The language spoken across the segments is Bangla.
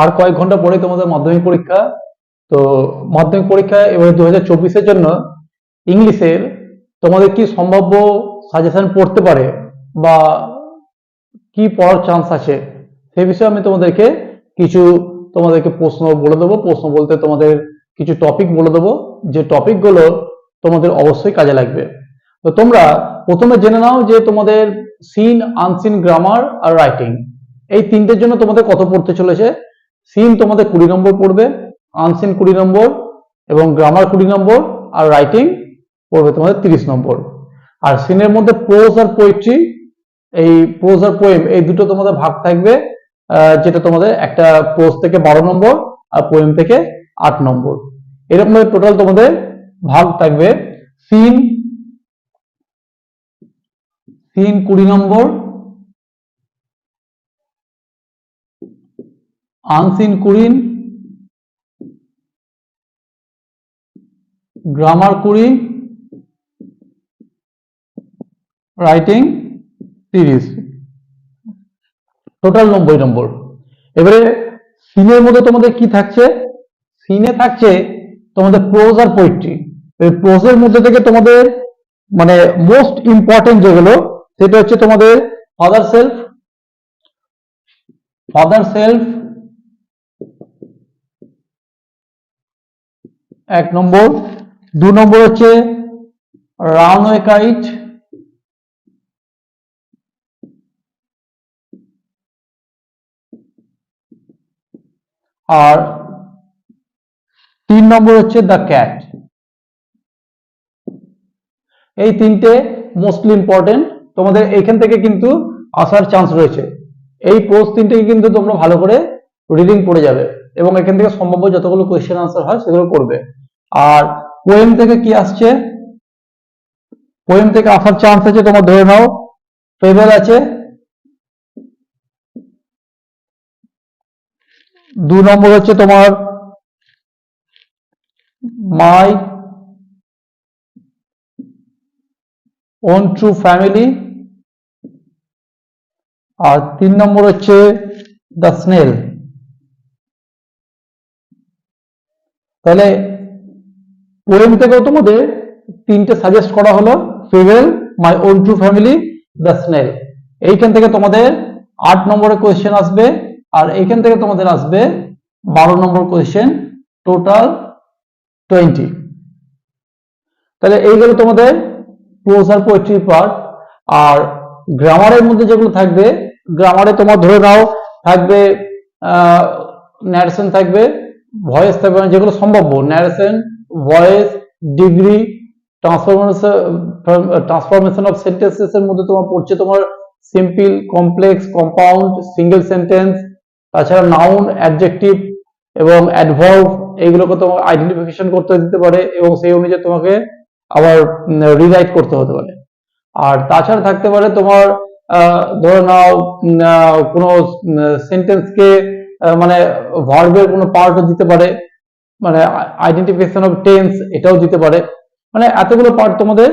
আর কয়েক ঘণ্টা পরে তোমাদের মাধ্যমিক পরীক্ষা। তো মাধ্যমিক পরীক্ষা এবারে দু হাজার চব্বিশের জন্য ইংলিশের তোমাদের কি সম্ভাব্য সাজেশন পড়তে পারে বা কি পড়ার চান্স আছে সেই বিষয়ে আমি তোমাদেরকে কিছু তোমাদেরকে প্রশ্ন বলে দেবো। প্রশ্ন বলতে তোমাদের কিছু টপিক বলে দেবো। যে টপিকগুলো তোমাদের অবশ্যই কাজে লাগবে। তো তোমরা প্রথমে জেনে নাও যে তোমাদের সিন আনসিন গ্রামার আর রাইটিং এই তিনটের জন্য তোমাদের কত পড়তে চলেছে? সিন তোমাদের কুড়ি নম্বর পড়বে আনসিন কুড়ি নম্বর, এবং গ্রামার কুড়ি নম্বর, আর রাইটিং পড়বে তোমাদের তিরিশ নম্বর। আর সিনের মধ্যে প্রোজ আর পোয়েট্রি এই প্রোজ আর পোয়েম এই দুটো তোমাদের ভাগ থাকবে যেটা তোমাদের একটা প্রোজ থেকে বারো নম্বর, আর পোয়েম থেকে আট নম্বর। এরকম টোটাল তোমাদের ভাগ থাকবে। সিন সিন কুড়ি নম্বর আনসিন কুড়ি গ্রামার কুড়ি রাইটিং তিরিশ টোটাল নব্বই নম্বর। এবারে সিনের মধ্যে তোমাদের কি থাকছে? সিনে থাকছে তোমাদের প্রোজ আর পোয়েট্রি এই প্রোজের মধ্যে থেকে তোমাদের মানে মোস্ট ইম্পর্টেন্ট যেগুলো, সেটা হচ্ছে তোমাদের ফাদার সেলফ ফাদার সেলফ এক নম্বর। দু নম্বর হচ্ছে রানওয়ে কাইট আর তিন নম্বর হচ্ছে দ্য ক্যাট। এই তিনটে মোস্টলি ইম্পর্টেন্ট। তোমাদের এখান থেকে কিন্তু আসার চান্স রয়েছে। এই পোস্ট তিনটেকে কিন্তু তোমরা ভালো করে রিডিং পড়ে যাবে এবং এখান থেকে সম্ভাব্য যতগুলো কোয়েশ্চেন আনসার হয় সেগুলো করবে। আর পোয়েম থেকে কি আসছে? পোয়েম থেকে আসার চান্স আছে, তোমার ধরে নাও। ফেবেল আছে। দু নম্বর হচ্ছে তোমার মাই ওন ট্রু ফ্যামিলি আর তিন নম্বর হচ্ছে দ্য স্নেল তাহলে পোয়েম থেকেও তোমাদের তিনটে সাজেস্ট করা হলো ফেভেল my own true family the snail এইখান থেকে তোমাদের আট নম্বরের কোয়েশ্চেন আসবে আর এইখান থেকে তোমাদের আসবে বারো নম্বর কোয়েশ্চেন টোটাল টোয়েন্টি তাহলে এইগুলো তোমাদের ক্লোজ আর পোয়েট্রি পার্ট আর গ্রামারের মধ্যে যেগুলো থাকবে গ্রামারে তোমার ধরে নাও, থাকবে ন্যারেশন থাকবে ভয়েস থাকবে মানে যেগুলো সম্ভাব্য narration voice degree transformation of sentences এর মধ্যে তোমার পড়ছে তোমার simple complex compound single sentence তাছাড়া নাউন অ্যাডজেক্টিভ এবং অ্যাডভার্ব এইগুলোকে তোমাকে আইডেন্টিফিকেশন করতে দিতে পারে এবং সেই অনুযায়ী তোমাকে আবার রিরাইট করতে হতে পারে। আর তাছাড়া থাকতে পারে তোমার ধরে নাও কোনো সেন্টেন্সকে মানে ভার্বের কোনো পার্টও দিতে পারে। মানে আইডেন্টিফিকেশন অফ টেন্স এটাও দিতে পারে। মানে এতগুলো পার্ট তোমাদের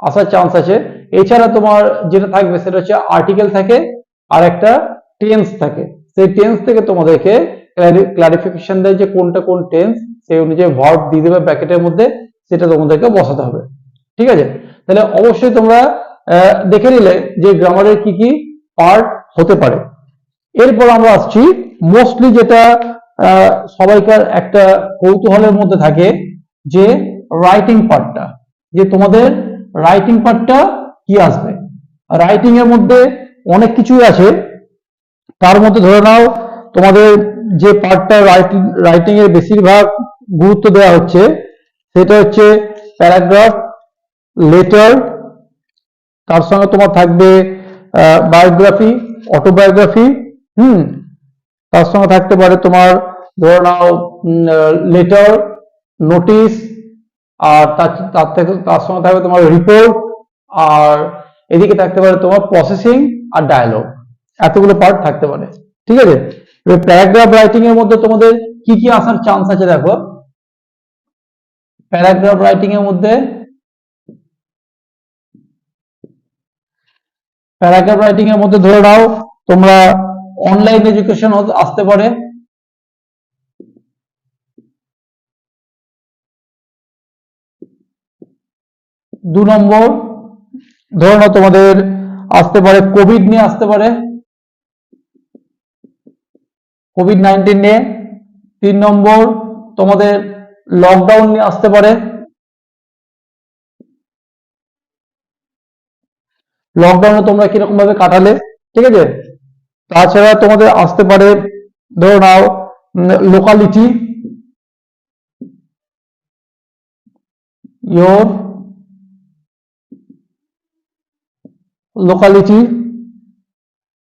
আসার চান্স আছে। এছাড়া তোমার যেটা থাকবে, সেটা হচ্ছে আর্টিকেল থাকে, আর একটা টেন্স থাকে। সেই টেন্স থেকে তোমাদেরকে ক্লারিফিকেশন দেয় যে কোনটা কোন টেন্স সেই অনুযায়ী ভার্ব দিয়ে দেবে ব্র্যাকেটের মধ্যে, সেটা তোমাদেরকে বসাতে হবে। ঠিক আছে? তাহলে অবশ্যই তোমরা দেখে নিলে যে গ্রামারের কি কি পার্ট হতে পারে। এরপর আমরা আসছি মোস্টলি যেটা সবাইকার একটা কৌতূহলের মধ্যে থাকে যে রাইটিং পার্টটা যে তোমাদের রাইটিং পার্টটা কি আসবে? রাইটিং এর মধ্যে অনেক কিছুই আছে। তার মধ্যে ধরে নাও, তোমাদের যে পার্টটা রাইটিং রাইটিং এর বেশিরভাগ গুরুত্ব দেওয়া হচ্ছে, সেটা হচ্ছে প্যারাগ্রাফ লেটার তার সঙ্গে তোমার থাকবে বায়োগ্রাফি অটোবায়োগ্রাফি হুম তার সঙ্গে থাকতে পারে তোমার, ধরে নাও লেটার নোটিশ আর তার থেকে, তার সঙ্গে থাকবে তোমার রিপোর্ট আর এদিকে থাকতে পারে তোমার প্রসেসিং আর ডায়ালগ এতগুলো পার্ট থাকতে পারে। ঠিক আছে? এবার প্যারাগ্রাফ রাইটিং এর মধ্যে তোমাদের কি কি আসার চান্স আছে দেখো? প্যারাগ্রাফ রাইটিং এর মধ্যে প্যারাগ্রাফ রাইটিং এর মধ্যে ধরে নাও, তোমরা অনলাইন এডুকেশন আসতে পারে। দু নম্বর, ধরো তোমাদের আসতে পারে কোভিড নিয়ে আসতে পারে। কোভিড নাইনটিন নিয়ে। তিন নম্বর, তোমাদের লকডাউন নিয়ে আসতে পারে। লকডাউনে তোমরা কীরকম ভাবে কাটালে, ঠিক আছে? তাছাড়া তোমাদের আসতে পারে, ধরো নাও লোকালিটি your লোকালিটি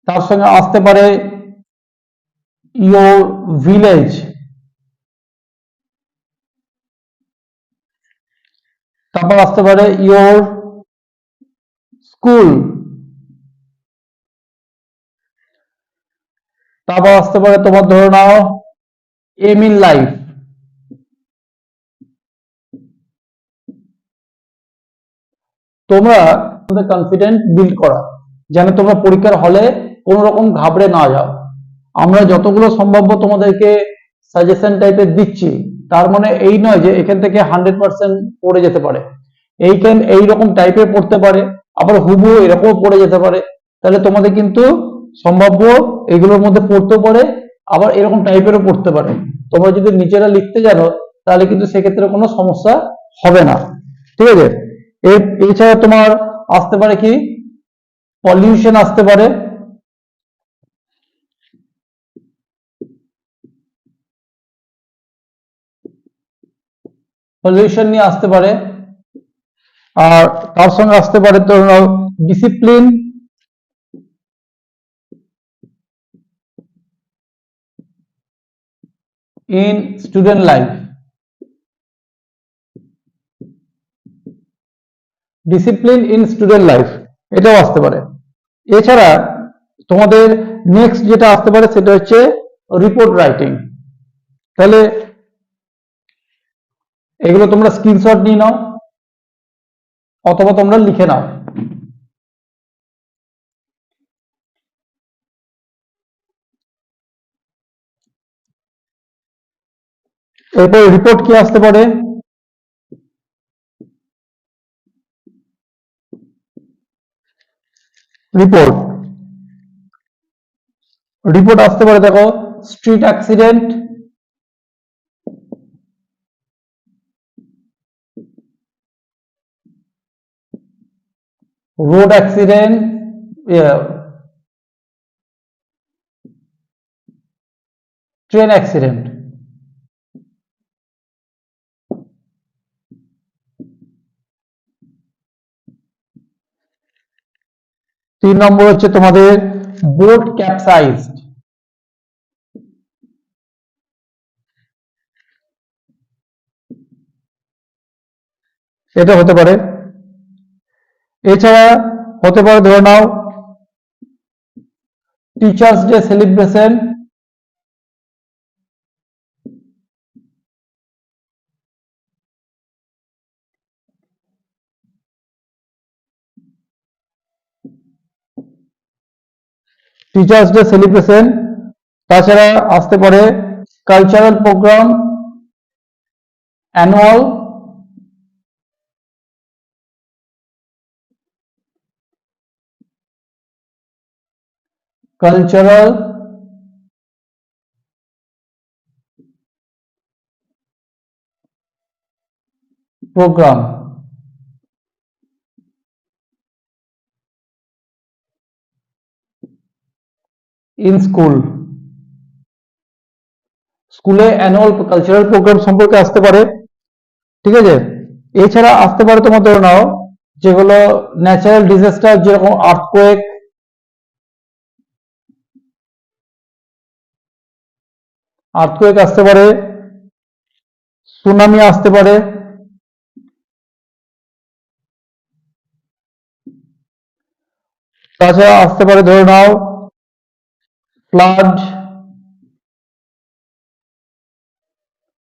তার সঙ্গে আসতে পারে ইয়োর ভিলেজ তারপর আসতে পারে ইয়োর স্কুল তারপর আসতে পারে তোমার ধরে নাও এম ইন লাইফ তোমরা তোমাদের কনফিডেন্ট বিল্ড করা, যেন তোমরা পরীক্ষার হলে কোনো রকম ঘাবড়ে না যাও। আমরা যতগুলো সম্ভাব্য তোমাদেরকে সাজেশন টাইপের দিচ্ছি, তার মানে এই নয় যে এখান থেকে হান্ড্রেড পার্সেন্ট পড়ে যেতে পারে। এইখান এইরকম টাইপের পড়তে পারে, আবার হুবু এরকমও পড়ে যেতে পারে। তাহলে তোমাদের কিন্তু সম্ভাব্য এগুলোর মধ্যে পড়তেও পারে, আবার এরকম টাইপেরও পড়তে পারে। তোমরা যদি নিজেরা লিখতে জানো, তাহলে কিন্তু সেক্ষেত্রে কোনো সমস্যা হবে না। ঠিক আছে? এছাড়া তোমার আসতে পারে কি? পলিউশন আসতে পারে। পলিউশন নিয়ে আসতে পারে। আর তার সঙ্গে আসতে পারে তো discipline in student life discipline in student life এটাও আসতে পারে। এছাড়া তোমাদের নেক্সট যেটা আসতে পারে সেটা হচ্ছে রিপোর্ট রাইটিং তাহলে এগুলো তোমরা স্ক্রিনশট নিয়ে নাও, অথবা তোমরা লিখে নাও। এরপর রিপোর্ট কি আসতে পারে? রিপোর্ট রিপোর্ট আসতে পারে দেখো street accident road accident yeah, train তিন নম্বর হচ্ছে তোমাদের বোট ক্যাপসাইজড এটা হতে পারে। এছাড়া হতে পারে, ধরে নাও teachers day celebration teachers day celebration তাছাড়া আসতে পারে cultural program annual cultural program in school. স্কুলে অ্যানুয়াল কালচারাল প্রোগ্রাম সম্পর্কে আসতে পারে, ঠিক আছে? এছাড়া আসতে পারে তোমার ধরে নাও, যেগুলো ন্যাচারাল ডিজাস্টার যেরকম আর্থকোয়েক আর্থকোয়েক আসতে পারে সুনামি আসতে পারে, তাছাড়া আসতে পারে ধরে নাও ফ্লাড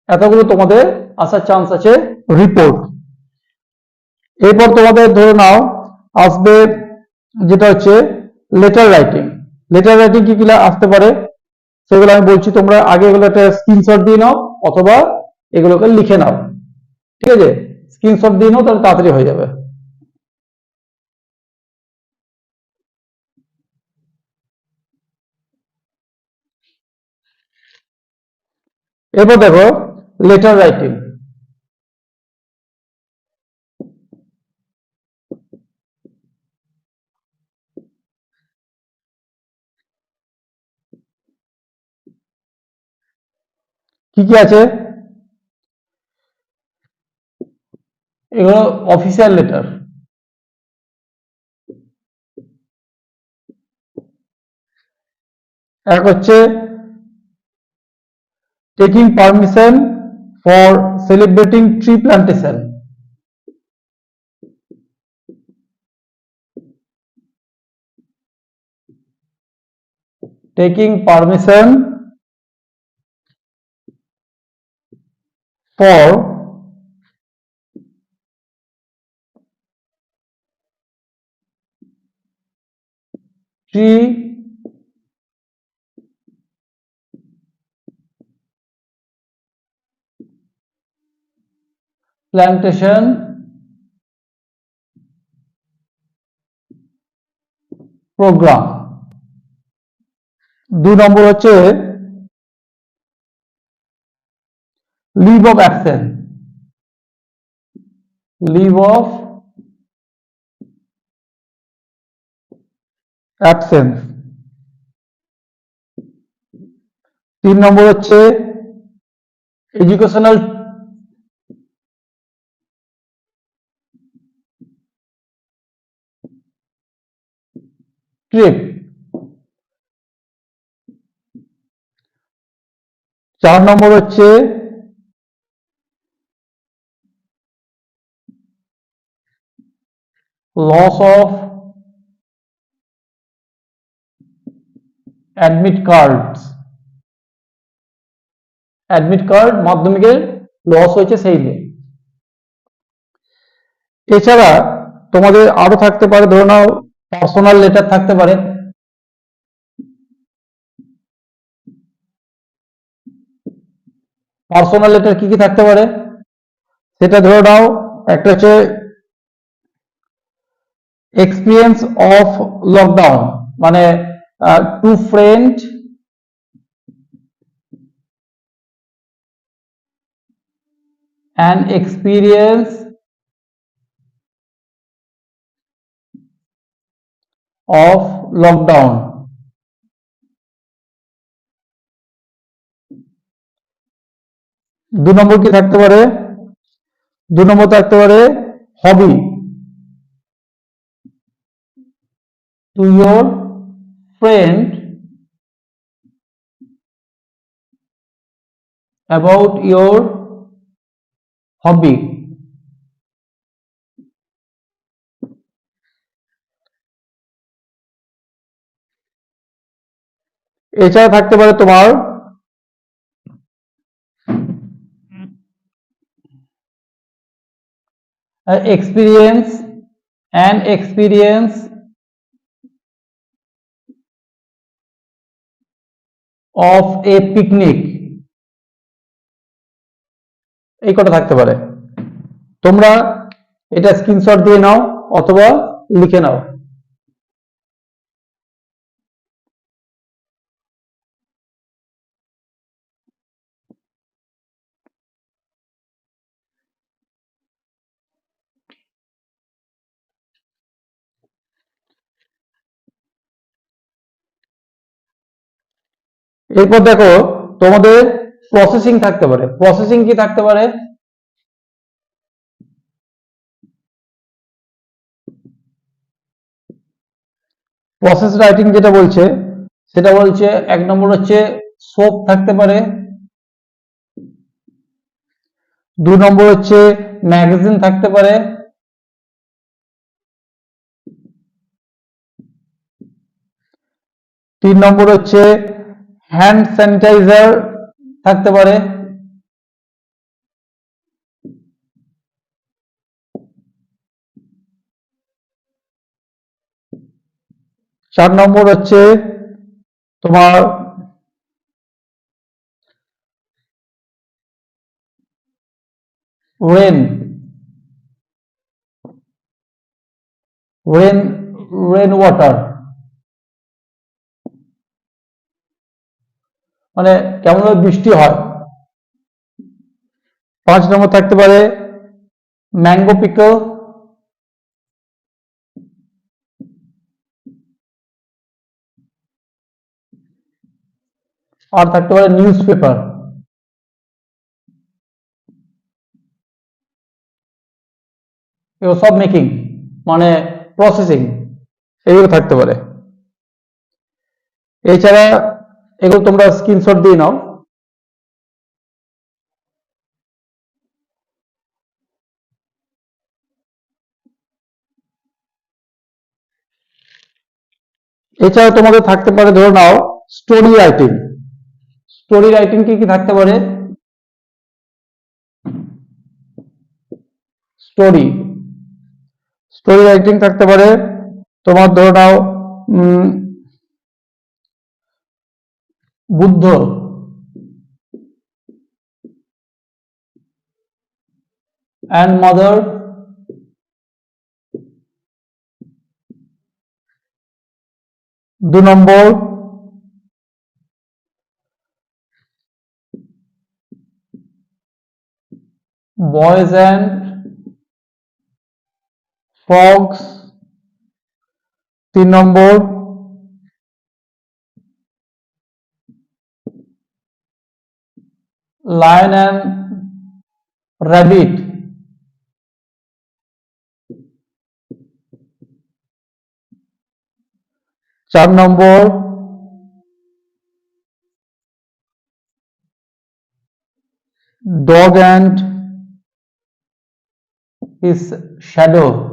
এতগুলো তোমাদের আসার চান্স আছে রিপোর্ট এরপর তোমাদের ধরে নাও, আসবে যেটা হচ্ছে লেটার রাইটিং লেটার রাইটিং কি কি আসতে পারে? সেগুলো আমি বলছি তোমরা আগে এগুলো একটা স্ক্রিনশট দিয়ে নাও অথবা এগুলোকে লিখে নাও। ঠিক আছে? স্ক্রিনশট দিয়ে নাও, তাহলে তাড়াতাড়ি হয়ে যাবে। এরপর দেখো লেটার রাইটিং কি কি আছে? এগুলো অফিসিয়াল লেটার এক হচ্ছে taking permission for celebrating tree plantation. taking permission for tree plantation. Program. দুই নম্বর হচ্ছে leave of absence leave of absence তিন নম্বর হচ্ছে এডুকেশনাল ট্রিপ চার নম্বর হচ্ছে loss of admit cards admit card মাধ্যমিকের লস হয়েছে সেই নিয়ে এছাড়া তোমাদের আরও থাকতে পারে, ধরে নাও পার্সোনাল লেটার থাকতে পারে। পার্সোনাল লেটার কি কি থাকতে পারে? সেটা ধরে নাও, একটা হচ্ছে এক্সপিরিয়েন্স অফ লকডাউন মানে to friend an experience of lockdown. দু নম্বর কি থাকতে পারে? দু নম্বর থাকতে পারে hobby to your friend about your hobby. এছাড়া থাকতে পারে তোমার experience and experience of a picnic এই কটা থাকতে পারে। তোমরা এটা স্ক্রিনশট দিয়ে নাও অথবা লিখে নাও। এরপর দেখো, তোমাদের প্রসেসিং থাকতে পারে। প্রসেসিং কি থাকতে পারে? প্রসেস রাইটিং যেটা বলছে, সেটা বলছে, এক নম্বর হচ্ছে সোপ থাকতে পারে। দুই নম্বর হচ্ছে ম্যাগাজিন থাকতে পারে। তিন নম্বর হচ্ছে হ্যান্ড স্যানিটাইজার থাকতে পারে। চার নম্বর হচ্ছে তোমার রেন। Rain rain water. মানে কেমন বৃষ্টি হয়। পাঁচ নম্বর থাকতে পারে ম্যাঙ্গো পিকল আর থাকতে পারে নিউজ পেপার সব মেকিং মানে প্রসেসিং এইগুলো থাকতে পারে। এছাড়া এগুলো তোমরা স্ক্রিনশট দিয়ে নাও। এছাড়া তোমাদের থাকতে পারে, ধরে নাও স্টোরি রাইটিং স্টোরি রাইটিং কি কি থাকতে পারে? স্টোরি স্টোরি রাইটিং থাকতে পারে, তোমার ধরে নাও বুদ্ধ and mother দু নম্বর boys and frogs তিন নম্বর lion and rabbit চার নম্বর dog and his shadow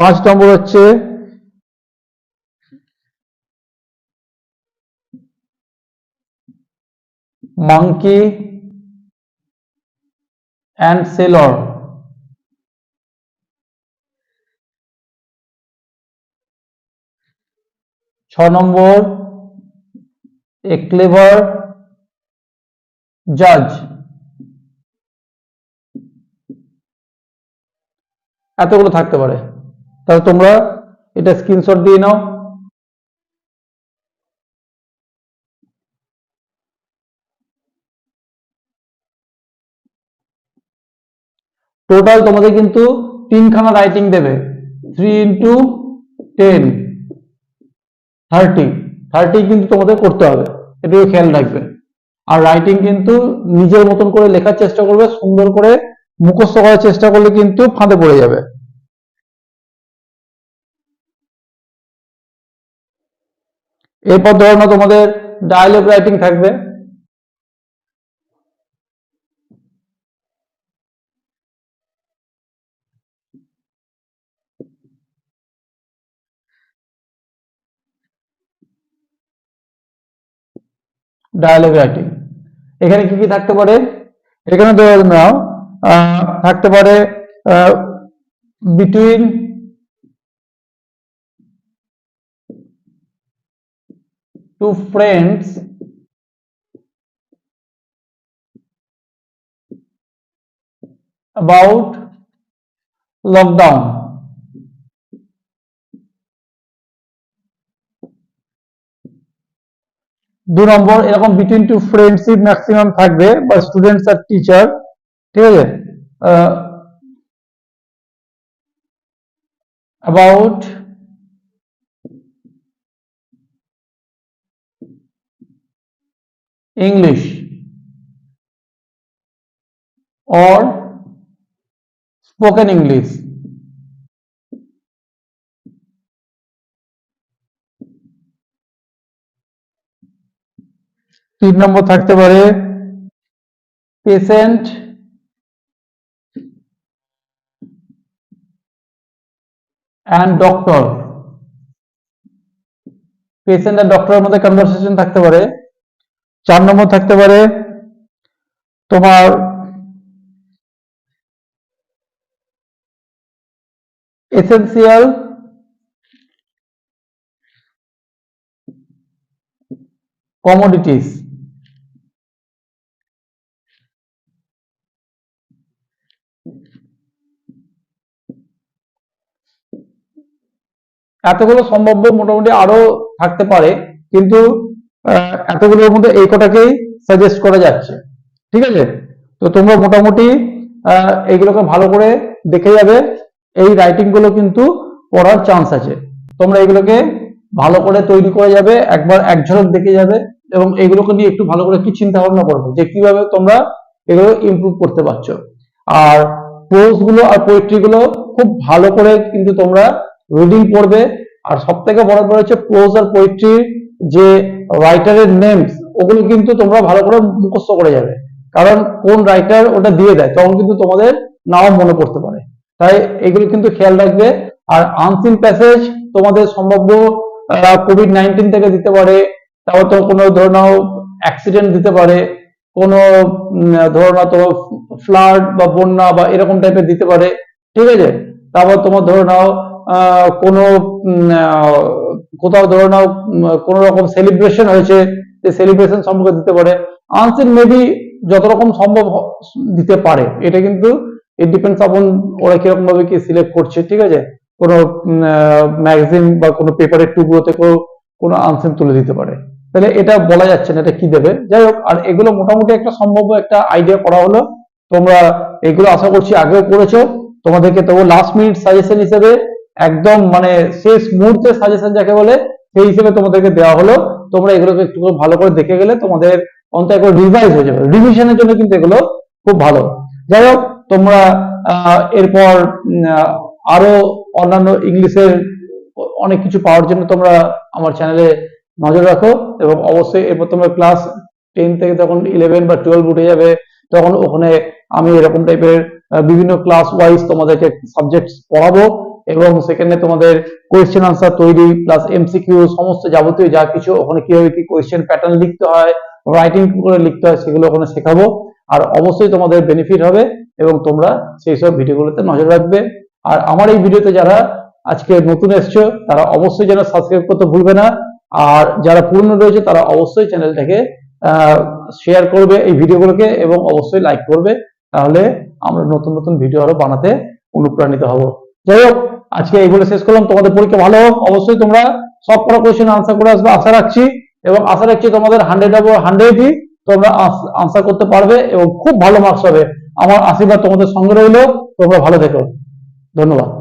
পাঁচ নম্বর হচ্ছে monkey অ্যান্ড সেলর ছ নম্বর এ ক্লেভার জাজ এতগুলো থাকতে পারে। তাহলে তোমরা এটা স্ক্রিনশট দিয়ে নাও। টোটাল তোমাদের কিন্তু তিনখানা রাইটিং দেবে। Three into ten thirty thirty কিন্তু তোমাদের করতে হবে। এটুকু খেয়াল রাখবে। আর রাইটিং কিন্তু নিজের মতন করে লেখার চেষ্টা করবে, সুন্দর করে মুখস্থ করার চেষ্টা করলে কিন্তু ফাঁদে পড়ে যাবে। এরপর ধরো তোমাদের ডায়ালগ রাইটিং থাকবে। ডায়ালগ রাইটিং এখানে কি কি থাকতে পারে? এখানে ধরে নাও থাকতে পারে between two friends about lockdown. দু নম্বর, এরকম বিটুইন টু ফ্রেন্ডশিপ ম্যাক্সিমাম থাকবে, বা স্টুডেন্টস আর টিচার ঠিক আছে? About English or spoken English. তিন নম্বর থাকতে পারে পেশেন্ট অ্যান্ড ডক্টর পেশেন্ট আর ডক্টরের মধ্যে কনভারসেশন থাকতে পারে চার নম্বর থাকতে পারে তোমার এসেন্সিয়াল কমোডিটিস এতগুলো সম্ভাব্য মোটামুটি আরও থাকতে পারে কিন্তু এতগুলোর মধ্যে এই কটাকেই সাজেস্ট করা যাচ্ছে। ঠিক আছে? তো তোমরা মোটামুটি এইগুলোকে ভালো করে দেখে যাবে। এই রাইটিংগুলো কিন্তু পড়ার চান্স আছে। তোমরা এগুলোকে ভালো করে তৈরি করে যাবে, একবার এক ঝলক দেখে যাবে এবং এগুলোকে নিয়ে একটু ভালো করে একটু চিন্তা ভাবনা করবে, যে কীভাবে তোমরা এগুলো ইমপ্রুভ করতে পারছ। আর প্রোজগুলো আর পোয়েট্রি গুলো খুব ভালো করে কিন্তু তোমরা রিডিং পড়বে। আর সব থেকে বড় বড় হচ্ছে প্রোজ আর পোয়েট্রি যে রাইটারের নেমস ওগুলো কিন্তু তোমরা ভালো করে মুখস্থ করে যাবে। কারণ কোন রাইটার ওটা দিয়ে দেয়, তখন কিন্তু তোমাদের নাও মনে পড়তে পারে। তাই এগুলো কিন্তু খেয়াল রাখবে। আর আনসিন প্যাসেজ তোমাদের সম্ভাব্য কোভিড নাইন্টিন থেকে দিতে পারে, তারপর তো কোনো ধরে নাও অ্যাক্সিডেন্ট দিতে পারে, কোনো ধরো না তো ফ্লাড বা বন্যা বা এরকম টাইপের দিতে পারে, ঠিক আছে? তারপর তোমার ধরে নাও কোনো কোথাও ধরে নাও কোনো রকম সেলিব্রেশন হয়েছে, যে সেলিব্রেশন সম্পর্কে দিতে পারে। আনসিন মেবি যত রকম সম্ভব দিতে পারে। এটা কিন্তু ইট ডিপেন্ডস আপন ওরা কীরকম ভাবে কি সিলেক্ট করছে, ঠিক আছে? কোনো ম্যাগাজিন বা কোনো পেপারের টুকরোতে কোনো কোনো আনসিন তুলে দিতে পারে। তাহলে এটা বলা যাচ্ছে না, এটা কি দেবে? যাই হোক, আর এগুলো মোটামুটি একটা সম্ভাব্য একটা আইডিয়া করা হলো। তোমরা এগুলো আশা করছি আগেও করেছ। তোমাদেরকে তবু লাস্ট মিনিট সাজেশন হিসেবে একদম মানে শেষ মুহূর্তে সাজেশন যাকে বলে, সেই হিসেবে তোমাদেরকে দেওয়া হলো। তোমরা এগুলোকে একটু ভালো করে দেখে গেলে তোমাদের অন্তত একবার রিভাইজ হয়ে যাবে। রিভিশনের জন্য কিন্তু এগুলো খুব ভালো। যাই হোক, তোমরা এরপর আরও অন্যান্য ইংলিশের অনেক কিছু পাওয়ার জন্য তোমরা আমার চ্যানেলে নজর রাখো এবং অবশ্যই এরপর তোমরা ক্লাস টেন থেকে তখন ইলেভেন বা টুয়েলভ উঠে যাবে, তখন ওখানে আমি এরকম টাইপের বিভিন্ন ক্লাস ওয়াইজ তোমাদেরকে সাবজেক্ট পড়াবো। এবং সেখানে তোমাদের কোয়েশ্চেন আনসার তৈরি প্লাস এমসিকিউ সমস্ত যাবতীয় যা কিছু ওখানে কীভাবে কি কোয়েশ্চেন প্যাটার্ন লিখতে হয় রাইটিং করে লিখতে হয়, সেগুলো ওখানে শেখাবো। আর অবশ্যই তোমাদের বেনিফিট হবে এবং তোমরা সেই সব ভিডিওগুলোতে নজর রাখবে। আর আমার এই ভিডিওতে যারা আজকে নতুন এসছো, তারা অবশ্যই যেন সাবস্ক্রাইব করতে ভুলবে না। আর যারা পুরনো রয়েছে, তারা অবশ্যই চ্যানেলটাকে শেয়ার করবে এই ভিডিওগুলোকে এবং অবশ্যই লাইক করবে। তাহলে আমরা নতুন নতুন ভিডিও আরও বানাতে অনুপ্রাণিত হব। যাই হোক আজকে এইগুলো শেষ করলাম। তোমাদের পরীক্ষা ভালো হোক, অবশ্যই তোমরা সব কটা কোয়েশ্চেন আনসার করে আসবে, আশা রাখছি। এবং আশা রাখছি তোমাদের হান্ড্রেড অব হান্ড্রেডই তোমরা আনসার করতে পারবে এবং খুব ভালো মার্কস হবে আমার আশীর্বাদ তোমাদের সঙ্গে রইল। তোমরা ভালো থেকো। ধন্যবাদ।